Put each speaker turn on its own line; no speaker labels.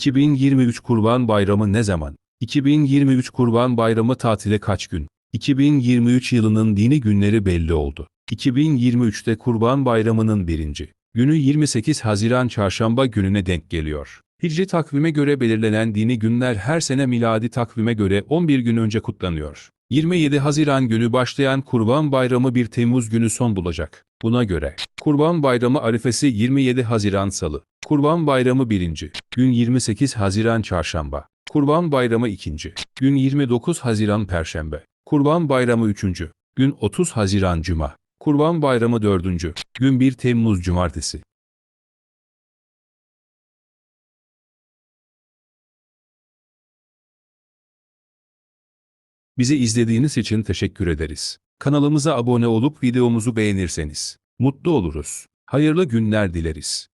2023 Kurban Bayramı ne zaman? 2023 Kurban Bayramı tatile kaç gün? 2023 yılının dini günleri belli oldu. 2023'te Kurban Bayramı'nın birinci günü 28 Haziran Çarşamba gününe denk geliyor. Hicri takvime göre belirlenen dini günler her sene miladi takvime göre 11 gün önce kutlanıyor. 27 Haziran günü başlayan Kurban Bayramı 1 Temmuz günü son bulacak. Buna göre Kurban Bayramı arifesi 27 Haziran Salı, Kurban Bayramı 1. gün 28 Haziran Çarşamba, Kurban Bayramı 2. gün 29 Haziran Perşembe, Kurban Bayramı 3. gün 30 Haziran Cuma, Kurban Bayramı 4. gün 1 Temmuz Cumartesi. Bizi izlediğiniz için teşekkür ederiz. Kanalımıza abone olup videomuzu beğenirseniz mutlu oluruz. Hayırlı günler dileriz.